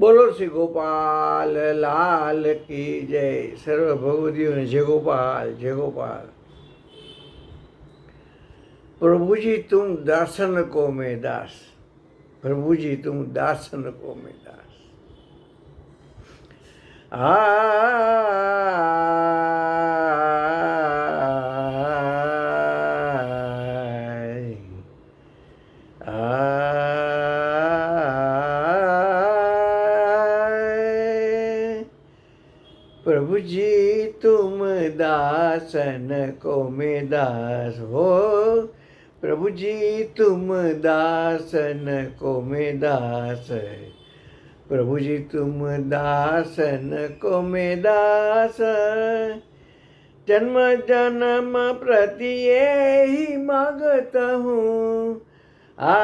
બોલો શ્રી ગોપાલ, લાલ કી જય. સર્વ ભગવતીઓને જય ગોપાલ જય ગોપાલ. પ્રભુજી, તું દાસન કો મે દાસ. પ્રભુજી, તું દાસન કો મે દાસ. હા प्रभु जी तुम दासन को मैं दास हो। प्रभु जी, तुम दासन को मैं दास प्रभु जी, तुम दासन को मैं दास जन्म जन्म प्रति ये ही मांगत हूँ। आ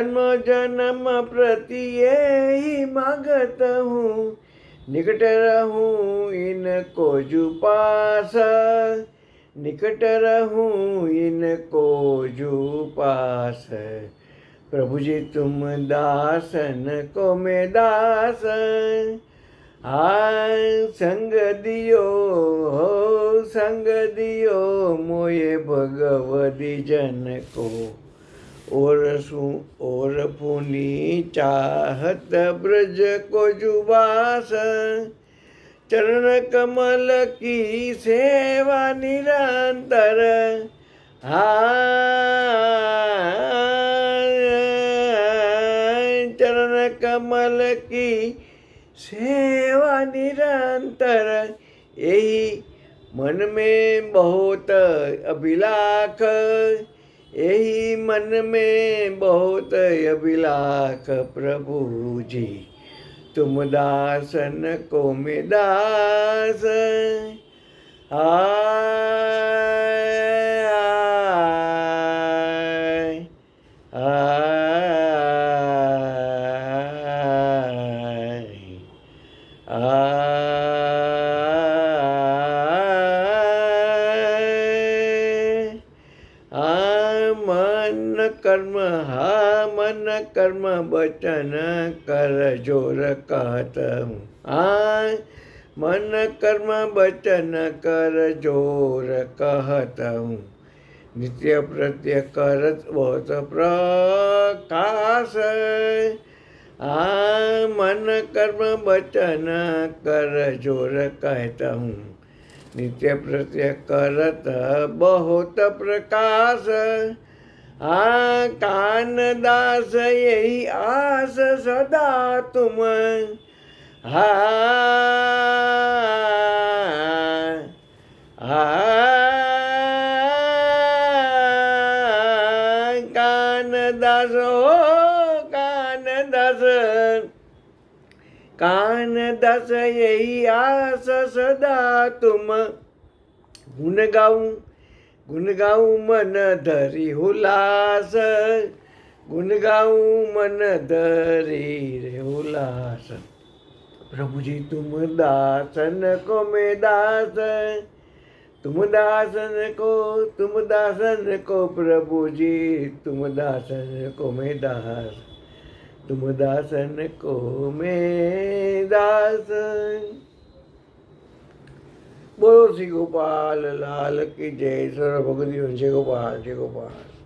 जन्म जन्म प्रति ये ही मांगत हूँ। निकट रहूँ इनको जुपास। निकट रहूँ इनको जुपास। प्रभु जी, तुम दासन को मैं दास। आय संग दियो, हो संग दियो मोये भगवती जन को। और सु और पुनी चाहत ब्रज को जुबास। चरण कमल की सेवा निरंतर। चरण कमल की सेवा निरंतर। यही मन में बहुत अभिलाख। यही मन में बहुत अभिलाख प्रभु जी तुम दासन को मैं दास आय आय आय मन कर्म, हा मन कर्म बचन कर ज़ोर कहत हूँ। मन कर्म बचन कर ज़ोर कहत नित्य प्रत्य करत बहुत प्रकाश। आ मन कर्म बचन कर ज़ोर कहता हूँ। नित्य प्रत्य करत बहुत प्रकाश। आ कान दास यही आस सदा तुम। हा कान दास हो कान दस यही आस सदा तुम। गुण गाऊ गुण गाऊ मन धरी हुलास। गुण गाऊ मन धरी रे हुलास। प्रभु जी तुम दासन को मे दास। तुम दासन को तुम दासन को प्रभु जी तुम दासन को मे दास। तुम दासन को मैं दास बोलो श्री गोपाल, लाल की जय सर्व भगवती, जय गोपाल जय गोपाल।